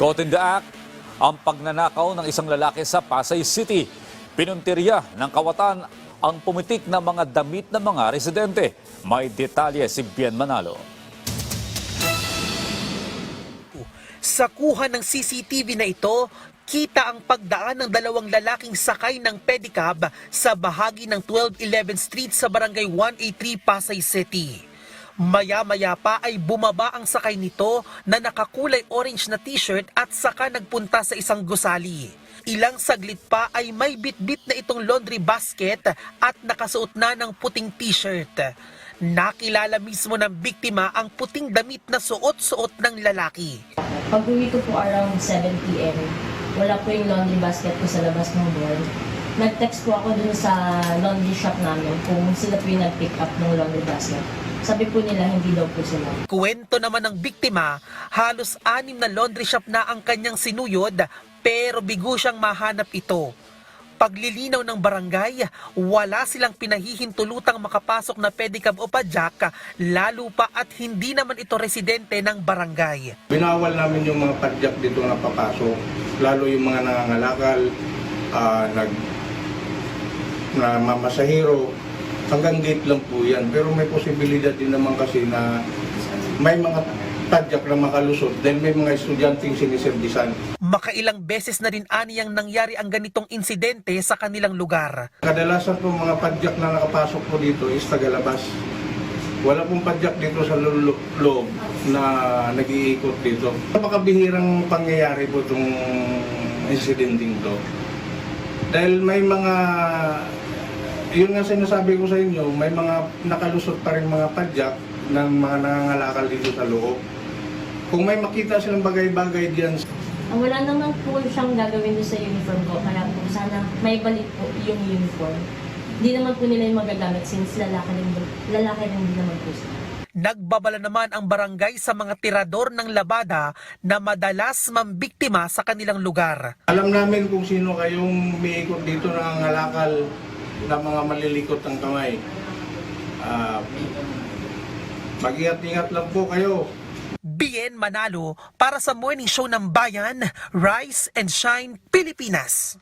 Caught in the act, ang pagnanakaw ng isang lalaki sa Pasay City. Pinuntirya ng kawatan ang pumitik na mga damit ng mga residente. May detalye si Bien Manalo. Sa kuha ng CCTV na ito, kita ang pagdaan ng dalawang lalaking sakay ng pedicab sa bahagi ng 1211 Street sa barangay 183 Pasay City. Maya-maya pa ay bumaba ang sakay nito na nakakulay orange na t-shirt at saka nagpunta sa isang gusali. Ilang saglit pa ay may bit-bit na itong laundry basket at nakasuot na ng puting t-shirt. Nakilala mismo ng biktima ang puting damit na suot-suot ng lalaki. Pag ko po around 7 p.m., wala po yung laundry basket ko sa labas ng board. Nag-text po ako dun sa laundry shop namin kung sila po yung nag-pick up ng laundry basket. Sabi po nila hindi daw po sila. Kwento naman ng biktima, halos anim na laundry shop na ang kanyang sinuyod pero bigo siyang mahanap ito. Paglilinaw ng barangay, wala silang pinahihintulutang makapasok na pedicab o padyak, lalo pa at hindi naman ito residente ng barangay. Binawal namin yung mga padyak dito na papasok, lalo yung mga nangangalakal, ah, nag na mamasahero, hanggang gate lang po yan. Pero may posibilidad din naman kasi na may mga padyak na makalusot, then may mga estudyanteng siniservisan. Makailang beses na rin aniyang nangyari ang ganitong insidente sa kanilang lugar. Kadalasan po mga padyak na nakapasok po dito is tagalabas. Wala pong padyak dito sa lo- loob na nag-iikot dito. Napakabihirang pangyayari po itong incidenting to. Dahil may mga, yun nga sinasabi ko sa inyo, may mga nakalusot pa rin mga padyak ng mga nangangalakal dito sa loob. Kung may makita silang bagay-bagay diyan Ang wala naman po siyang gagawin doon sa uniform ko, kaya po sana may balik po yung uniform. Hindi naman po nila yung magagamit since lalaki rin, lalaki rin din naman po sila. Nagbabala naman ang barangay sa mga tirador ng labada na madalas mambiktima sa kanilang lugar. Alam namin kung sino kayong umiikot dito ng ngalakal na mga malilikot ang kamay. Ah, mag-ingat-ingat lang po kayo. Bien Manalo para sa morning show ng Bayan, Rise and Shine Pilipinas.